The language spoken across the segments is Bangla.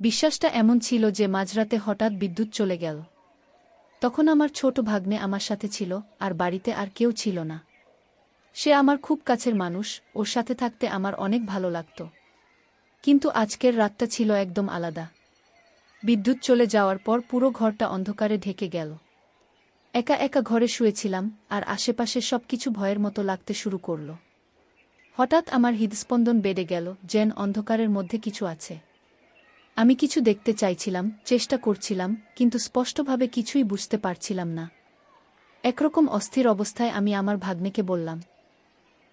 বিশ্বাসটা এমন ছিল যে মাঝরাতে হঠাৎ বিদ্যুৎ চলে গেল। তখন আমার ছোট ভাগ্নে আমার সাথে ছিল, আর বাড়িতে আর কেউ ছিল না। সে আমার খুব কাছের মানুষ, ওর সাথে থাকতে আমার অনেক ভালো লাগত। কিন্তু আজকের রাতটা ছিল একদম আলাদা। বিদ্যুৎ চলে যাওয়ার পর পুরো ঘরটা অন্ধকারে ঢেকে গেল। একা একা ঘরে শুয়েছিলাম, আর আশেপাশে সব কিছু ভয়ের মতো লাগতে শুরু করল। হঠাৎ আমার হৃদস্পন্দন বেড়ে গেল, যেন অন্ধকারের মধ্যে কিছু আছে। আমি কিছু দেখতে চাইছিলাম, চেষ্টা করছিলাম, কিন্তু স্পষ্টভাবে কিছুই বুঝতে পারছিলাম না। একরকম অস্থির অবস্থায় আমি আমার ভাগ্নেকে বললাম,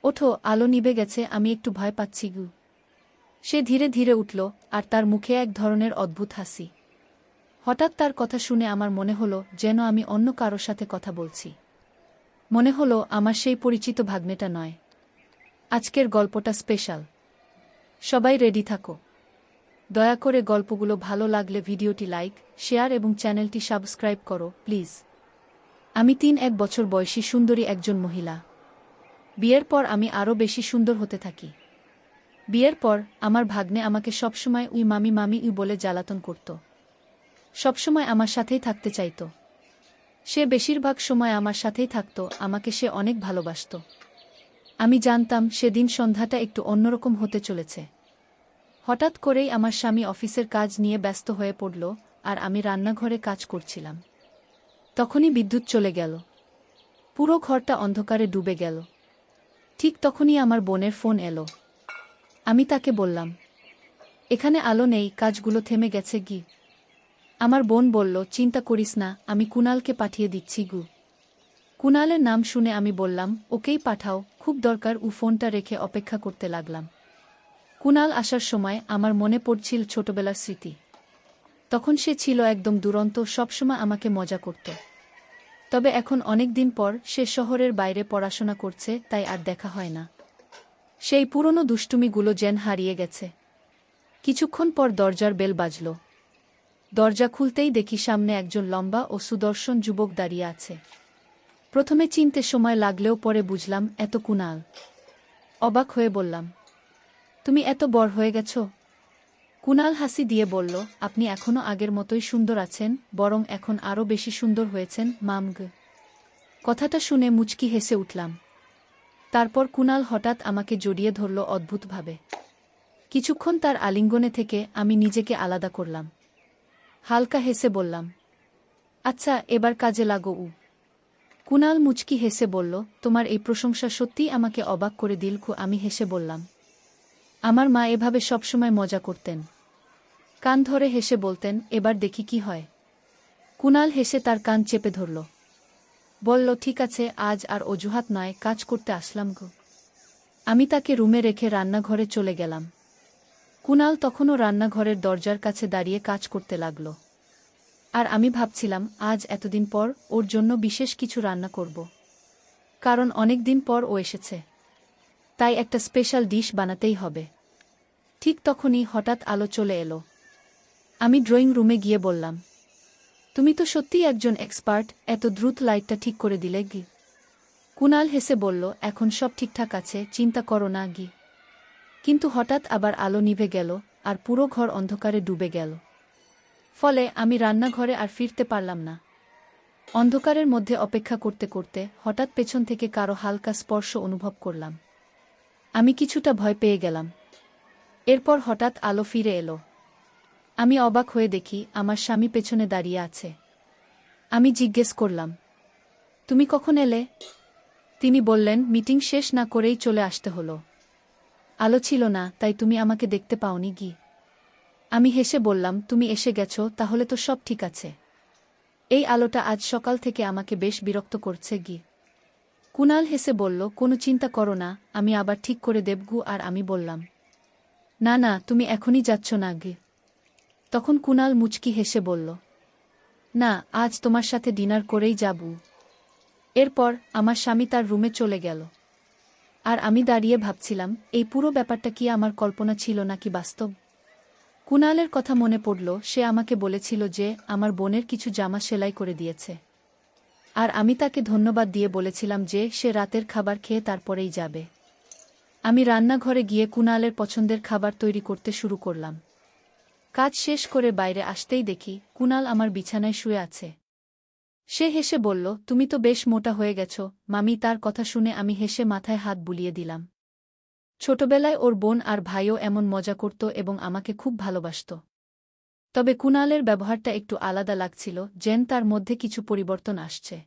ওঠো, আলো নিবে গেছে, আমি একটু ভয় পাচ্ছি গু। সে ধীরে ধীরে উঠল, আর তার মুখে এক ধরনের অদ্ভুত হাসি। হঠাৎ তার কথা শুনে আমার মনে হলো যেন আমি অন্য কারোর সাথে কথা বলছি। মনে হলো আমার সেই পরিচিত ভাগ্নেটা নয়। আজকের গল্পটা স্পেশাল। সবাই রেডি থাকো। দয়া করে গল্পগুলো ভালো লাগলে ভিডিওটি লাইক, শেয়ার এবং চ্যানেলটি সাবস্ক্রাইব করো, প্লিজ। আমি তিন এক বছর বয়সী সুন্দরী একজন মহিলা। বিয়ের পর আমি আরও বেশি সুন্দর হতে থাকি। বিয়ের পর আমার ভাগ্নে আমাকে সবসময় উই মামি মামি উই বলে জ্বালাতন করত। সবসময় আমার সাথেই থাকতে চাইত। সে বেশিরভাগ সময় আমার সাথেই থাকত, আমাকে সে অনেক ভালোবাসত। আমি জানতাম সেদিন সন্ধ্যাটা একটু অন্যরকম হতে চলেছে। হঠাৎ করেই আমার স্বামী অফিসের কাজ নিয়ে ব্যস্ত হয়ে পড়ল আর আমি রান্নাঘরে কাজ করছিলাম। তখনই বিদ্যুৎ চলে গেল। পুরো ঘরটা অন্ধকারে ডুবে গেল। ঠিক তখনই আমার বোনের ফোন এলো। আমি তাকে বললাম, এখানে আলো নেই, কাজগুলো থেমে গেছে গি আমার বোন বলল, চিন্তা করিস না, আমি কুনালকে পাঠিয়ে দিচ্ছি গু। কুনালের নাম শুনে আমি বললাম, ওকেই পাঠাও, খুব দরকার উ ফোনটা রেখে অপেক্ষা করতে লাগলাম। কুনাল আসার সময় আমার মনে পড়ছিল ছোটবেলার স্মৃতি। তখন সে ছিল একদম দুরন্ত, সবসময় আমাকে মজা করত। তবে এখন অনেক দিন পর সে শহরের বাইরে পড়াশোনা করছে, তাই আর দেখা হয় না। সেই পুরনো দুষ্টুমিগুলো যেন হারিয়ে গেছে। কিছুক্ষণ পর দরজার বেল বাজল। দরজা খুলতেই দেখি সামনে একজন লম্বা ও সুদর্শন যুবক দাঁড়িয়ে আছে। প্রথমে চিনতে সময় লাগলেও পরে বুঝলাম, এত কুনাল। অবাক হয়ে বললাম তুমি এত বড় হয়ে গেছ। কুনাল হাসি দিয়ে বলল, আপনি এখনও আগের মতোই সুন্দর আছেন, বরং এখন আরও বেশি সুন্দর হয়েছেন মামগ কথাটা শুনে মুচকি হেসে উঠলাম। তারপর কুনাল হঠাৎ আমাকে জড়িয়ে ধরল অদ্ভুতভাবে। কিছুক্ষণ তার আলিঙ্গনে থেকে আমি নিজেকে আলাদা করলাম। হালকা হেসে বললাম আচ্ছা এবার কাজে লাগো উ। কুনাল মুচকি হেসে বলল, তোমার এই প্রশংসা সত্যিই আমাকে অবাক করে দিল আমি হেসে বললাম আমার মা এভাবে সবসময় মজা করতেন। কান ধরে হেসে বলতেন, এবার দেখি কি হয়। কুনাল হেসে তার কান চেপে ধরল। বলল, ঠিক আছে, আজ আর অজুহাত নয়, কাজ করতে আসলাম গো। আমি তাকে রুমে রেখে রান্নাঘরে চলে গেলাম। কুনাল তখনও রান্নাঘরের দরজার কাছে দাঁড়িয়ে কাজ করতে লাগল। আর আমি ভাবছিলাম, আজ এতদিন পর ওর জন্য বিশেষ কিছু রান্না করব। কারণ অনেক দিন পর ও এসেছে। তাই একটা স্পেশাল ডিশ বানাতেই হবে। ঠিক তখনই হঠাৎ আলো চলে এলো। আমি ড্রয়িং রুমে গিয়ে বললাম, তুমি তো সত্যিই একজন এক্সপার্ট, এত দ্রুত লাইটটা ঠিক করে দিলে গি কুনাল হেসে বলল, এখন সব ঠিকঠাক আছে, চিন্তা করো না গি। কিন্তু হঠাৎ আবার আলো নিভে গেল, আর পুরো ঘর অন্ধকারে ডুবে গেল। ফলে আমি রান্নাঘরে আর ফিরতে পারলাম না। অন্ধকারের মধ্যে অপেক্ষা করতে করতে হঠাৎ পেছন থেকে কারও হালকা স্পর্শ অনুভব করলাম। আমি কিছুটা ভয় পেয়ে গেলাম। এরপর হঠাৎ আলো ফিরে এলো। আমি অবাক হয়ে দেখি আমার স্বামী পেছনে দাঁড়িয়ে আছে। আমি জিজ্ঞেস করলাম, তুমি কখন এলে? তিনি বললেন, মিটিং শেষ না করেই চলে আসতে হলো। আলো ছিল না, তাই তুমি আমাকে দেখতে পাওনি গি। আমি হেসে বললাম, তুমি এসে গেছো, তাহলে তো সব ঠিক আছে। এই আলোটা আজ সকাল থেকে আমাকে বেশ বিরক্ত করছে গি। কুনাল হেসে বলল, কোনো চিন্তা করো না, আমি আবার ঠিক করে দেবগু। আর আমি বললাম না না, তুমি এখনই যাচ্ছ না গে তখন কুনাল মুচকি হেসে বলল, না, আজ তোমার সাথে ডিনার করেই যাব। এরপর আমার স্বামী তার রুমে চলে গেল। আর আমি দাঁড়িয়ে ভাবছিলাম, এই পুরো ব্যাপারটা কি আমার কল্পনা ছিল নাকি বাস্তব? কুনালের কথা মনে পড়ল, সে আমাকে বলেছিল যে আমার বোনের কিছু জামা সেলাই করে দিয়েছে। আর আমি তাকে ধন্যবাদ দিয়ে বলেছিলাম যে সে রাতের খাবার খেয়ে তারপরেই যাবে। আমি রান্নাঘরে গিয়ে কুনালের পছন্দের খাবার তৈরি করতে শুরু করলাম। কাজ শেষ করে বাইরে আসতেই দেখি কুনাল আমার বিছানায় শুয়ে আছে। সে হেসে বলল, তুমি তো বেশ মোটা হয়ে গেছ। মামি, তার কথা শুনে আমি হেসে মাথায় হাত বুলিয়ে দিলাম। ছোটবেলায় ওর বোন আর ভাইও এমন মজা করত এবং আমাকে খুব ভালোবাসত। তবে কুনালের ব্যবহারটা একটু আলাদা লাগছিল, যেন তার মধ্যে কিছু পরিবর্তন আসছে।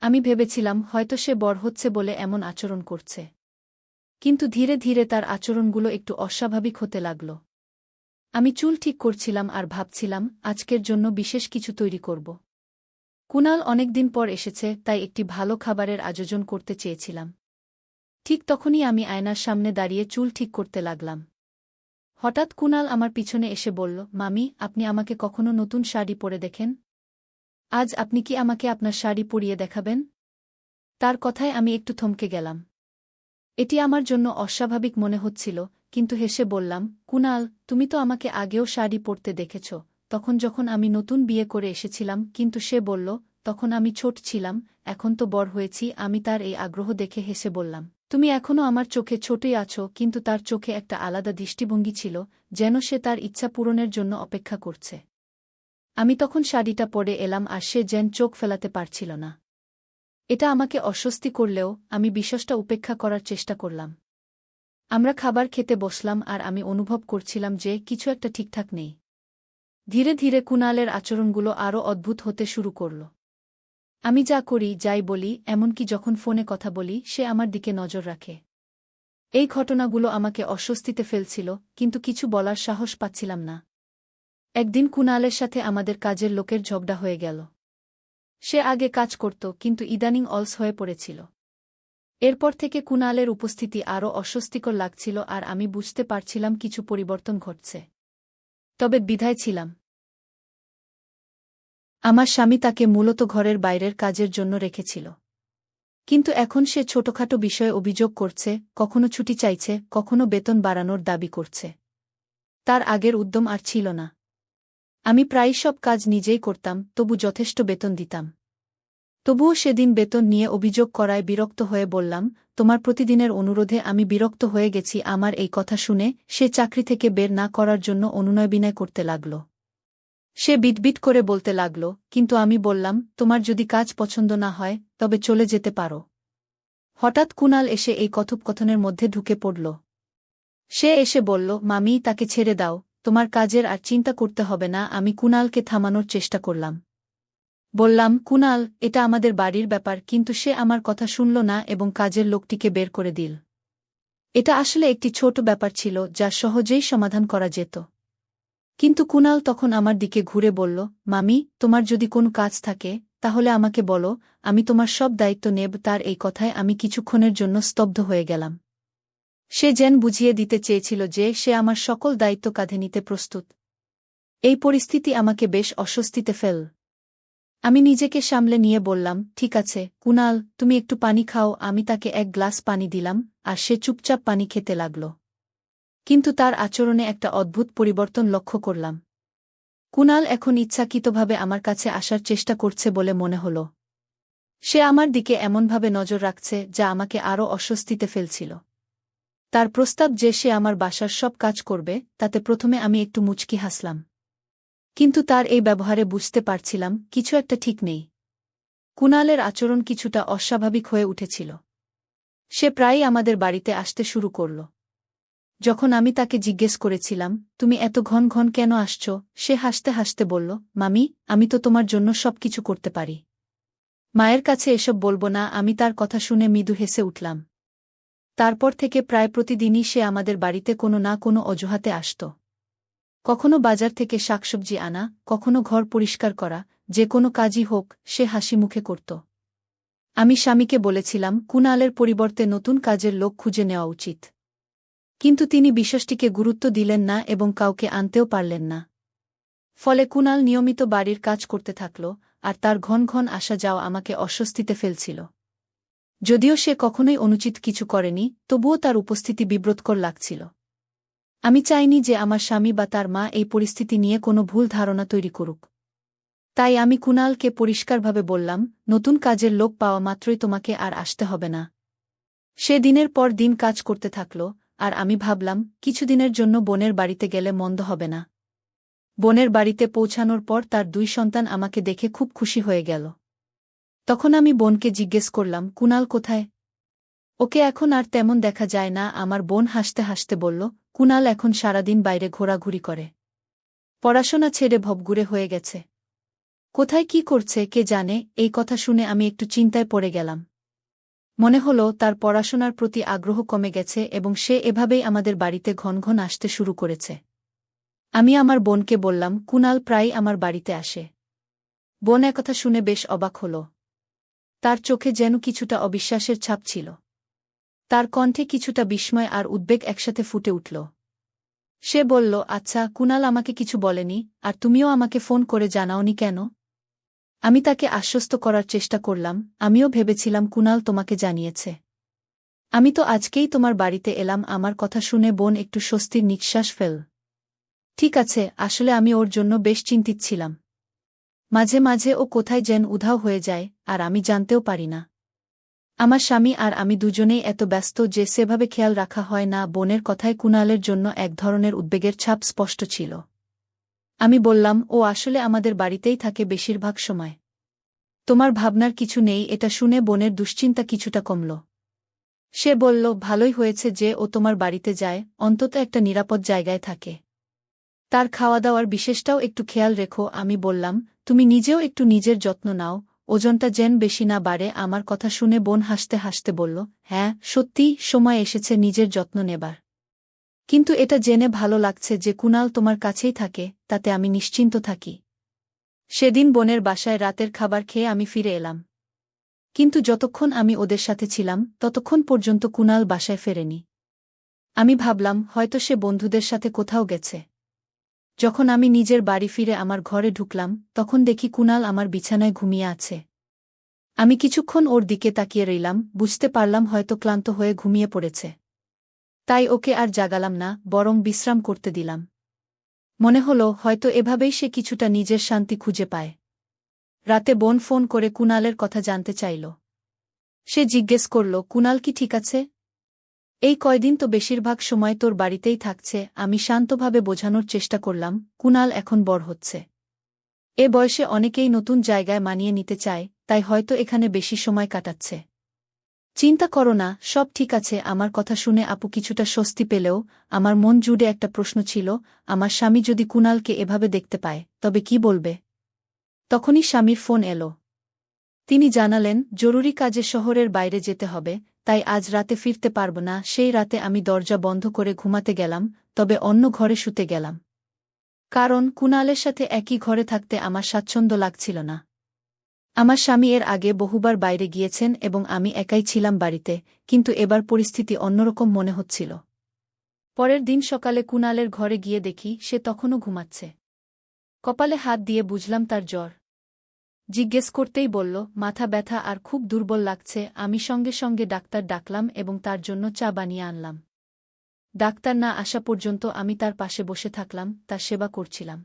আমি ভেবেছিলাম, হয়তো সে বড় হচ্ছে বলে এমন আচরণ করছে। কিন্তু ধীরে ধীরে তার আচরণগুলো একটু অস্বাভাবিক হতে লাগল। আমি চুল ঠিক করছিলাম আর ভাবছিলাম, আজকের জন্য বিশেষ কিছু তৈরি করব। কুনাল অনেকদিন পর এসেছে, তাই একটি ভালো খাবারের আয়োজন করতে চেয়েছিলাম। ঠিক তখনই আমি আয়নার সামনে দাঁড়িয়ে চুল ঠিক করতে লাগলাম। হঠাৎ কুনাল আমার পিছনে এসে বলল, মামি, আপনি আমাকে কখনো নতুন শাড়ি পরে দেখেন? আজ আপনি কি আমাকে আপনার শাড়ি পরিয়ে দেখাবেন? তার কথায় আমি একটু থমকে গেলাম। এটি আমার জন্য অস্বাভাবিক মনে হচ্ছিল, কিন্তু হেসে বললাম, কুনাল, তুমি তো আমাকে আগেও শাড়ি পরতে দেখেছ। তখন যখন আমি নতুন বিয়ে করে এসেছিলাম, কিন্তু সে বলল, তখন আমি ছোট ছিলাম, এখন তো বড় হয়েছি, আমি তার এই আগ্রহ দেখে হেসে বললাম, তুমি এখনও আমার চোখে ছোটই আছো, কিন্তু তার চোখে একটা আলাদা দৃষ্টিভঙ্গি ছিল, যেন সে তার ইচ্ছা পূরণের জন্য অপেক্ষা করছে। আমি তখন শাড়িটা পরে এলাম আর সে যেন চোখ ফেলাতে পারছিল না। এটা আমাকে অস্বস্তি করলেও আমি বিশ্বাসটা উপেক্ষা করার চেষ্টা করলাম। আমরা খাবার খেতে বসলাম আর আমি অনুভব করছিলাম যে কিছু একটা ঠিকঠাক নেই। ধীরে ধীরে কুনালের আচরণগুলো আরও অদ্ভুত হতে শুরু করল। আমি যা করি, যাই বলি, এমনকি যখন ফোনে কথা বলি, সে আমার দিকে নজর রাখে। এই ঘটনাগুলো আমাকে অস্বস্তিতে ফেলছিল, কিন্তু কিছু বলার সাহস পাচ্ছিলাম না। একদিন কুনালের সাথে আমাদের কাজের লোকের ঝগড়া হয়ে গেল। সে আগে কাজ করত, কিন্তু ইদানিং অলস হয়ে পড়েছিল। এরপর থেকে কুনালের উপস্থিতি আরও অস্বস্তিকর লাগছিল আর আমি বুঝতে পারছিলাম কিছু পরিবর্তন ঘটছে। তবে বিধায় ছিলাম। আমার স্বামী তাকে মূলত ঘরের বাইরের কাজের জন্য রেখেছিল। কিন্তু এখন সে ছোটখাটো বিষয়ে অভিযোগ করছে, কখনো ছুটি চাইছে, কখনো বেতন বাড়ানোর দাবি করছে। তার আগের উদ্যম আর ছিল না। আমি প্রায় সব কাজ নিজেই করতাম, তবু যথেষ্ট বেতন দিতাম। তবুও সেদিন বেতন নিয়ে অভিযোগ করায় বিরক্ত হয়ে বললাম, তোমার প্রতিদিনের অনুরোধে আমি বিরক্ত হয়ে গেছি, আমার এই কথা শুনে সে চাকরি থেকে বের না করার জন্য অনুনয় বিনয় করতে লাগল। সে বিটবিট করে বলতে লাগল, কিন্তু আমি বললাম, তোমার যদি কাজ পছন্দ না হয়, তবে চলে যেতে পারো হঠাৎ কুনাল এসে এই কথোপকথনের মধ্যে ঢুকে পড়ল। সে এসে বলল, মামি, তাকে ছেড়ে দাও। তোমার কাজের আর চিন্তা করতে হবে না, আমি কুনালকে থামানোর চেষ্টা করলাম। বললাম কুনাল এটা আমাদের বাড়ির ব্যাপার, কিন্তু সে আমার কথা শুনল না এবং কাজের লোকটিকে বের করে দিল। এটা আসলে একটি ছোট ব্যাপার ছিল, যা সহজেই সমাধান করা যেত। কিন্তু কুনাল তখন আমার দিকে ঘুরে বলল, মামি, তোমার যদি কোনো কাজ থাকে, তাহলে আমাকে বলো, আমি তোমার সব দায়িত্ব নেব, তার এই কথায় আমি কিছুক্ষণের জন্য স্তব্ধ হয়ে গেলাম। সে যেন বুঝিয়ে দিতে চেয়েছিল যে সে আমার সকল দায়িত্ব কাঁধে নিতে প্রস্তুত। এই পরিস্থিতি আমাকে বেশ অস্বস্তিতে ফেল। আমি নিজেকে সামলে নিয়ে বললাম, ঠিক আছে, কুনাল, তুমি একটু পানি খাও, আমি তাকে এক গ্লাস পানি দিলাম, আর সে চুপচাপ পানি খেতে লাগল। কিন্তু তার আচরণে একটা অদ্ভুত পরিবর্তন লক্ষ্য করলাম। কুনাল এখন ইচ্ছাকৃতভাবে আমার কাছে আসার চেষ্টা করছে বলে মনে হল। সে আমার দিকে এমনভাবে নজর রাখছে যা আমাকে আরও অস্বস্তিতে ফেলছিল। তার প্রস্তাব যে সে আমার বাসার সব কাজ করবে, তাতে প্রথমে আমি একটু মুচকি হাসলাম। কিন্তু তার এই ব্যবহারে বুঝতে পারছিলাম, কিছু একটা ঠিক নেই। কুনালের আচরণ কিছুটা অস্বাভাবিক হয়ে উঠেছিল। সে প্রায়ই আমাদের বাড়িতে আসতে শুরু করল। যখন আমি তাকে জিজ্ঞেস করেছিলাম, তুমি এত ঘন ঘন কেন আসছ? সে হাসতে হাসতে বলল, মামি, আমি তো তোমার জন্য সব কিছু করতে পারি। মায়ের কাছে এসব বলব না, আমি তার কথা শুনে মৃদু হেসে উঠলাম। তারপর থেকে প্রায় প্রতিদিনই সে আমাদের বাড়িতে কোনো না কোনো অজুহাতে আসত। কখনো বাজার থেকে শাকসবজি আনা, কখনো ঘর পরিষ্কার করা, যে কোনো কাজই হোক, সে হাসি মুখে করত। আমি স্বামীকে বলেছিলাম কুনালের পরিবর্তে নতুন কাজের লোক খুঁজে নেওয়া উচিত। কিন্তু তিনি বিষয়টিকে গুরুত্ব দিলেন না এবং কাউকে আনতেও পারলেন না। ফলে কুনাল নিয়মিত বাড়ির কাজ করতে থাকল, আর তার ঘন ঘন আসা যাওয়া আমাকে অস্বস্তিতে ফেলছিল। যদিও সে কখনোই অনুচিত কিছু করেনি, তবুও তার উপস্থিতি বিব্রতকর লাগছিল। আমি চাইনি যে আমার স্বামী বা তার মা এই পরিস্থিতি নিয়ে কোনো ভুল ধারণা তৈরি করুক। তাই আমি কুনালকে পরিষ্কারভাবে বললাম, নতুন কাজের লোক পাওয়া মাত্রই তোমাকে আর আসতে হবে না। সে দিনের পর দিন কাজ করতে থাকল, আর আমি ভাবলাম, কিছুদিনের জন্য বোনের বাড়িতে গেলে মন্দ হবে না। বোনের বাড়িতে পৌঁছানোর পর তার দুই সন্তান আমাকে দেখে খুব খুশি হয়ে গেল। তখন আমি বোনকে জিজ্ঞেস করলাম, কুনাল কোথায়? ওকে এখন আর তেমন দেখা যায় না, আমার বোন হাসতে হাসতে বলল, কুনাল এখন সারাদিন বাইরে ঘোরাঘুরি করে। পড়াশোনা ছেড়ে ভবগুড়ে হয়ে গেছে। কোথায় কি করছে কে জানে, এই কথা শুনে আমি একটু চিন্তায় পড়ে গেলাম। মনে হলো তার পড়াশোনার প্রতি আগ্রহ কমে গেছে এবং সে এভাবেই আমাদের বাড়িতে ঘন ঘন আসতে শুরু করেছে। আমি আমার বোনকে বললাম, কুনাল প্রায় আমার বাড়িতে আসে। বোন একথা শুনে বেশ অবাক হল। তার চোখে যেন কিছুটা অবিশ্বাসের ছাপ ছিল। তার কণ্ঠে কিছুটা বিস্ময় আর উদ্বেগ একসাথে ফুটে উঠল। সে বলল আচ্ছা কুনাল আমাকে কিছু বলেনি, আর তুমিও আমাকে ফোন করে জানাওনি কেন? আমি তাকে আশ্বস্ত করার চেষ্টা করলাম, আমিও ভেবেছিলাম কুনাল তোমাকে জানিয়েছে। আমি তো আজকেই তোমার বাড়িতে এলাম, আমার কথা শুনে বোন একটু স্বস্তির নিঃশ্বাস ফেল। ঠিক আছে, আসলে আমি ওর জন্য বেশ চিন্তিত ছিলাম। মাঝে মাঝে ও কোথায় যেন উধাও হয়ে যায়, আর আমি জানতেও পারি না। আমার স্বামী আর আমি দুজনেই এত ব্যস্ত যে সেভাবে খেয়াল রাখা হয় না, বোনের কথায় কুণালের জন্য এক ধরনের উদ্বেগের ছাপ স্পষ্ট ছিল। আমি বললাম, ও আসলে আমাদের বাড়িতেই থাকে বেশিরভাগ সময়। তোমার ভাবনার কিছু নেই, এটা শুনে বোনের দুশ্চিন্তা কিছুটা কমল। সে বলল, ভালোই হয়েছে যে ও তোমার বাড়িতে যায়, অন্তত একটা নিরাপদ জায়গায় থাকে। তার খাওয়া দাওয়ার বিশেষটাও একটু খেয়াল রেখো। আমি বললাম তুমি নিজেও একটু নিজের যত্ন নাও, ওজনটা যেন বেশি না বাড়ে, আমার কথা শুনে বোন হাসতে হাসতে বলল হ্যাঁ সত্যি, সময় এসেছে নিজের যত্ন নেবার। কিন্তু এটা জেনে ভালো লাগছে যে কুনাল তোমার কাছেই থাকে, তাতে আমি নিশ্চিন্ত থাকি। সেদিন বোনের বাসায় রাতের খাবার খেয়ে আমি ফিরে এলাম। কিন্তু যতক্ষণ আমি ওদের সাথে ছিলাম, ততক্ষণ পর্যন্ত কুনাল বাসায় ফেরেনি। আমি ভাবলাম, হয়তো সে বন্ধুদের সাথে কোথাও গেছে। যখন আমি নিজের বাড়ি ফিরে আমার ঘরে ঢুকলাম, তখন দেখি কুনাল আমার বিছানায় ঘুমিয়ে আছে। আমি কিছুক্ষণ ওর দিকে তাকিয়ে রইলাম, বুঝতে পারলাম হয়তো ক্লান্ত হয়ে ঘুমিয়ে পড়েছে। তাই ওকে আর জাগালাম না, বরং বিশ্রাম করতে দিলাম। মনে হলো হয়তো এভাবেই সে কিছুটা নিজের শান্তি খুঁজে পায়। রাতে বোন ফোন করে কুনালের কথা জানতে চাইল। সে জিজ্ঞেস করল, কুনাল কি ঠিক আছে? এই কয়দিন তো বেশিরভাগ সময় তোর বাড়িতেই থাকছে, আমি শান্তভাবে বোঝানোর চেষ্টা করলাম, কুনাল এখন বড় হচ্ছে। এ বয়সে অনেকেই নতুন জায়গায় মানিয়ে নিতে চায়, তাই হয়তো এখানে বেশি সময় কাটাচ্ছে। চিন্তা করো না, সব ঠিক আছে, আমার কথা শুনে আপু কিছুটা স্বস্তি পেলেও, আমার মন জুড়ে একটা প্রশ্ন ছিল, আমার স্বামী যদি কুনালকে এভাবে দেখতে পায়, তবে কি বলবে? তখনই স্বামীর ফোন এলো। তিনি জানালেন, জরুরি কাজে শহরের বাইরে যেতে হবে তাই আজ রাতে ফিরতে পারব না, সেই রাতে আমি দরজা বন্ধ করে ঘুমাতে গেলাম, তবে অন্য ঘরে শুতে গেলাম। কারণ কুনালের সাথে একই ঘরে থাকতে আমার স্বাচ্ছন্দ্য লাগছিল না। আমার স্বামী এর আগে বহুবার বাইরে গিয়েছেন এবং আমি একাই ছিলাম বাড়িতে, কিন্তু এবার পরিস্থিতি অন্যরকম মনে হচ্ছিল। পরের দিন সকালে কুনালের ঘরে গিয়ে দেখি সে তখনও ঘুমাচ্ছে। কপালে হাত দিয়ে বুঝলাম তার জ্বর। জিজ্ঞেস করতেই বলল, মাথা ব্যথা আর খুব দুর্বল লাগছে, আমি সঙ্গে সঙ্গে ডাক্তার ডাকলাম এবং তার জন্য চা বানিয়ে আনলাম। ডাক্তার না আসা পর্যন্ত আমি তার পাশে বসে থাকলাম, তার সেবা করছিলাম।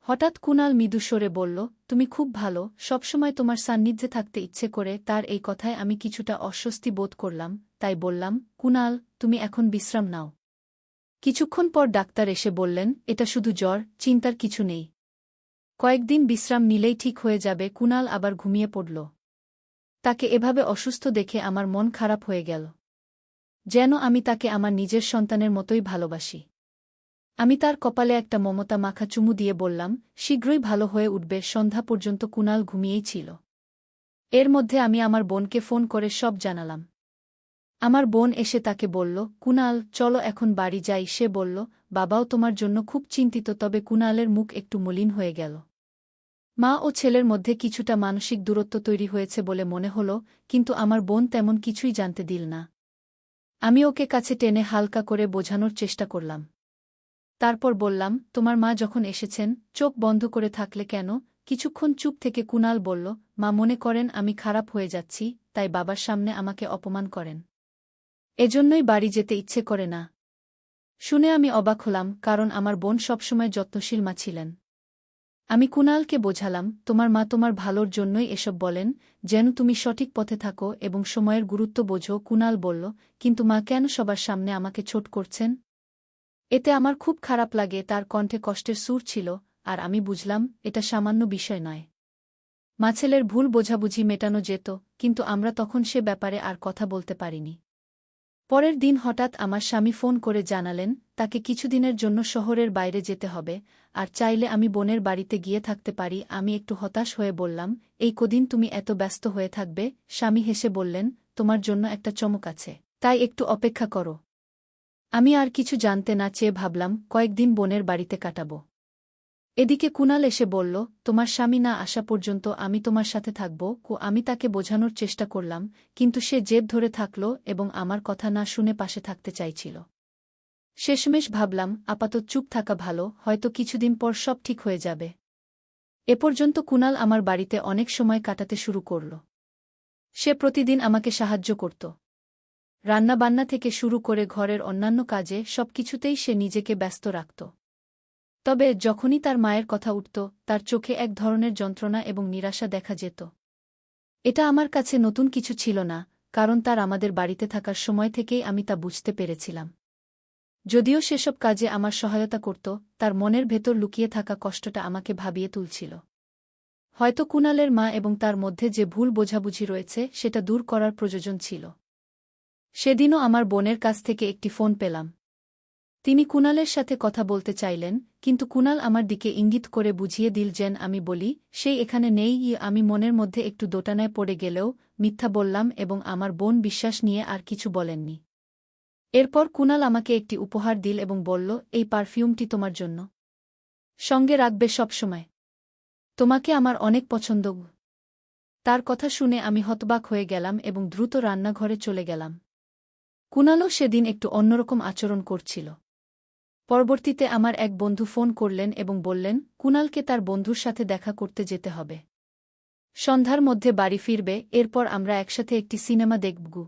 হঠাৎ কুনাল মৃদুস্বরে বলল, তুমি খুব ভালো, সবসময় তোমার সান্নিধ্যে থাকতে ইচ্ছে করে, তার এই কথায় আমি কিছুটা অস্বস্তি বোধ করলাম, তাই বললাম, কুনাল, তুমি এখন বিশ্রাম নাও। কিছুক্ষণ পর ডাক্তার এসে বললেন, এটা শুধু জ্বর, চিন্তার কিছু নেই। কয়েকদিন বিশ্রাম নিলেই ঠিক হয়ে যাবে, কুনাল আবার ঘুমিয়ে পড়ল। তাকে এভাবে অসুস্থ দেখে আমার মন খারাপ হয়ে গেল। যেন আমি তাকে আমার নিজের সন্তানের মতোই ভালোবাসি। আমি তার কপালে একটা মমতা মাখা চুমু দিয়ে বললাম, শীঘ্রই ভালো হয়ে উঠবে, সন্ধ্যা পর্যন্ত কুনাল ঘুমিয়েই ছিল। এর মধ্যে আমি আমার বোনকে ফোন করে সব জানালাম। আমার বোন এসে তাকে বলল, কুনাল, চলো এখন বাড়ি যাই। সে বলল, বাবাও তোমার জন্য খুব চিন্তিত, তবে কুনালের মুখ একটু মলিন হয়ে গেল। মা ও ছেলের মধ্যে কিছুটা মানসিক দূরত্ব তৈরি হয়েছে বলে মনে হল, কিন্তু আমার বোন তেমন কিছুই জানতে দিল না। আমি ওকে কাছে টেনে হালকা করে বোঝানোর চেষ্টা করলাম। তারপর বললাম, তোমার মা যখন এসেছেন, চোখ বন্ধ করে থাকলে কেন? কিছুক্ষণ চুপ থেকে কুনাল বলল, মা মনে করেন আমি খারাপ হয়ে যাচ্ছি, তাই বাবার সামনে আমাকে অপমান করেন। এজন্যই বাড়ি যেতে ইচ্ছে করে না। শুনে আমি অবাক হলাম, কারণ আমার বোন সবসময় যত্নশীল মা ছিলেন। আমি কুনালকে বোঝালাম, তোমার মা তোমার ভালোর জন্যই এসব বলেন, যেন তুমি সঠিক পথে থাকো এবং সময়ের গুরুত্ব বোঝো কুনাল বলল, কিন্তু মা কেন সবার সামনে আমাকে ছোট করছেন? এতে আমার খুব খারাপ লাগে, তার কণ্ঠে কষ্টের সুর ছিল, আর আমি বুঝলাম, এটা সামান্য বিষয় নয়। মাছেলের ভুল বোঝাবুঝি মেটানো যেত, কিন্তু আমরা তখন সে ব্যাপারে আর কথা বলতে পারিনি। পরের দিন হঠাৎ আমার স্বামী ফোন করে জানালেন, তাকে কিছুদিনের জন্য শহরের বাইরে যেতে হবে, আর চাইলে আমি বোনের বাড়িতে গিয়ে থাকতে পারি। আমি একটু হতাশ হয়ে বললাম, এই কদিন তুমি এত ব্যস্ত হয়ে থাকবে? স্বামী হেসে বললেন, তোমার জন্য একটা চমক আছে, তাই একটু অপেক্ষা করো। আমি আর কিছু জানতে না চেয়ে ভাবলাম, কয়েকদিন বোনের বাড়িতে কাটাব। এদিকে কুনাল এসে বলল, তোমার স্বামী না আসা পর্যন্ত আমি তোমার সাথে থাকব, কো, আমি তাকে বোঝানোর চেষ্টা করলাম, কিন্তু সে জেদ ধরে থাকল এবং আমার কথা না শুনে পাশে থাকতে চাইছিল। শেষমেশ ভাবলাম, আপাতত চুপ থাকা ভালো, হয়তো কিছুদিন পর সব ঠিক হয়ে যাবে। এ পর্যন্ত কুনাল আমার বাড়িতে অনেক সময় কাটাতে শুরু করল। সে প্রতিদিন আমাকে সাহায্য করত। রান্নাবান্না থেকে শুরু করে ঘরের অন্যান্য কাজে সবকিছুতেই সে নিজেকে ব্যস্ত রাখত। তবে যখনই তার মায়ের কথা উঠত, তার চোখে এক ধরনের যন্ত্রণা এবং নিরাশা দেখা যেত। এটা আমার কাছে নতুন কিছু ছিল না, কারণ তার আমাদের বাড়িতে থাকার সময় থেকেই আমি তা বুঝতে পেরেছিলাম। যদিও সেসব কাজে আমার সহায়তা করত, তার মনের ভেতর লুকিয়ে থাকা কষ্টটা আমাকে ভাবিয়ে তুলছিল। হয়তো কুনালের মা এবং তার মধ্যে যে ভুল বোঝাবুঝি রয়েছে, সেটা দূর করার প্রয়োজন ছিল। সেদিনও আমার বোনের কাছ থেকে একটি ফোন পেলাম। তিনি কুনালের সাথে কথা বলতে চাইলেন, কিন্তু কুনাল আমার দিকে ইঙ্গিত করে বুঝিয়ে দিল যেন আমি বলি সেই এখানে নেই, ই আমি মনের মধ্যে একটু দোটানায় পড়ে গেলেও, মিথ্যা বললাম এবং আমার বোন বিশ্বাস নিয়ে আর কিছু বলেননি। এরপর কুনাল আমাকে একটি উপহার দিল এবং বলল, এই পারফিউমটি তোমার জন্য। সঙ্গে রাখবে সবসময় তোমাকে আমার অনেক পছন্দ। তার কথা শুনে আমি হতবাক হয়ে গেলাম এবং দ্রুত রান্নাঘরে চলে গেলাম। কুনালও সেদিন একটু অন্যরকম আচরণ করছিল। পরবর্তীতে আমার এক বন্ধু ফোন করলেন এবং বললেন কুনালকে তার বন্ধুর সাথে দেখা করতে যেতে হবে। সন্ধ্যার মধ্যে বাড়ি ফিরবে, এরপর আমরা একসাথে একটি সিনেমা দেখবগু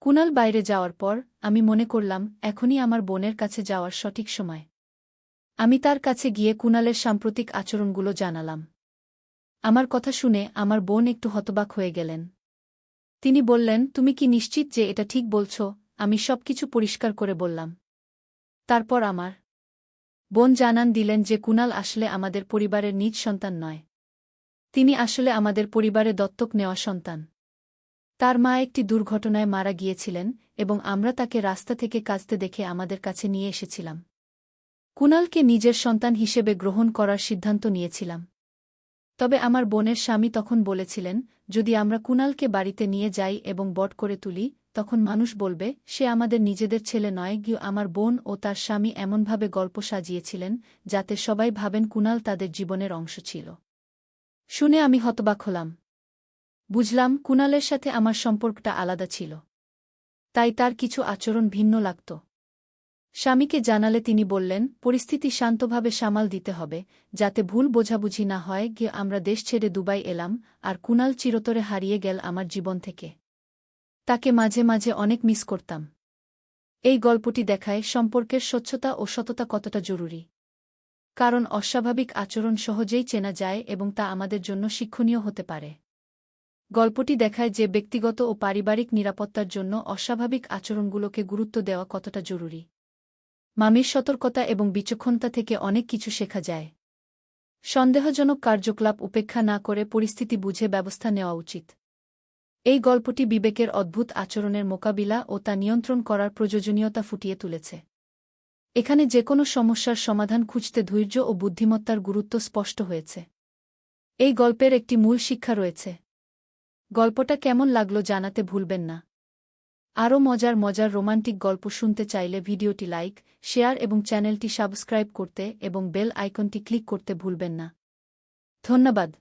কুনাল বাইরে যাওয়ার পর, আমি মনে করলাম, এখনই আমার বোনের কাছে যাওয়ার সঠিক সময়। আমি তার কাছে গিয়ে কুনালের সাম্প্রতিক আচরণগুলো জানালাম। আমার কথা শুনে আমার বোন একটু হতবাক হয়ে গেলেন। তিনি বললেন, তুমি কি নিশ্চিত যে এটা ঠিক বলছ? আমি সবকিছু পরিষ্কার করে বললাম। তারপর আমার বোন জানান দিলেন যে কুনাল আসলে আমাদের পরিবারের নিজ সন্তান নয়। তিনি আসলে আমাদের পরিবারে দত্তক নেওয়া সন্তান। তার মা একটি দুর্ঘটনায় মারা গিয়েছিলেন এবং আমরা তাকে রাস্তা থেকে কাজতে দেখে আমাদের কাছে নিয়ে এসেছিলাম। কুনালকে নিজের সন্তান হিসেবে গ্রহণ করার সিদ্ধান্ত নিয়েছিলাম। তবে আমার বোনের স্বামী তখন বলেছিলেন, যদি আমরা কুনালকে বাড়িতে নিয়ে যাই এবং বট করে তুলি তখন মানুষ বলবে, সে আমাদের নিজেদের ছেলে নয়, গিয়ে আমার বোন ও তার স্বামী এমনভাবে গল্প সাজিয়েছিলেন, যাতে সবাই ভাবেন কুনাল তাদের জীবনের অংশ ছিল। শুনে আমি হতবাক হলাম। বুঝলাম, কুনালের সাথে আমার সম্পর্কটা আলাদা ছিল। তাই তার কিছু আচরণ ভিন্ন লাগত। স্বামীকে জানালে তিনি বললেন, পরিস্থিতি শান্তভাবে সামাল দিতে হবে, যাতে ভুল বোঝাবুঝি না হয়, গিয়ে আমরা দেশ ছেড়ে দুবাই এলাম, আর কুনাল চিরতরে হারিয়ে গেল আমার জীবন থেকে। তাকে মাঝে মাঝে অনেক মিস করতাম। এই গল্পটি দেখায় সম্পর্কের স্বচ্ছতা ও সততা কতটা জরুরি। কারণ অস্বাভাবিক আচরণ সহজেই চেনা যায় এবং তা আমাদের জন্য শিক্ষণীয় হতে পারে। গল্পটি দেখায় যে ব্যক্তিগত ও পারিবারিক নিরাপত্তার জন্য অস্বাভাবিক আচরণগুলোকে গুরুত্ব দেওয়া কতটা জরুরি। মামির সতর্কতা এবং বিচক্ষণতা থেকে অনেক কিছু শেখা যায়। সন্দেহজনক কার্যকলাপ উপেক্ষা না করে পরিস্থিতি বুঝে ব্যবস্থা নেওয়া উচিত। এই গল্পটি বিবেকের অদ্ভুত আচরণের মোকাবিলা ও তা নিয়ন্ত্রণ করার প্রয়োজনীয়তা ফুটিয়ে তুলেছে। এখানে যে কোনো সমস্যার সমাধান খুঁজতে ধৈর্য ও বুদ্ধিমত্তার গুরুত্ব স্পষ্ট হয়েছে। এই গল্পের একটি মূল শিক্ষা রয়েছে। গল্পটা কেমন লাগল জানাতে ভুলবেন না। আরও মজার মজার রোমান্টিক গল্প শুনতে চাইলে ভিডিওটি লাইক, শেয়ার এবং চ্যানেলটি সাবস্ক্রাইব করতে এবং বেল আইকনটি ক্লিক করতে ভুলবেন না। ধন্যবাদ।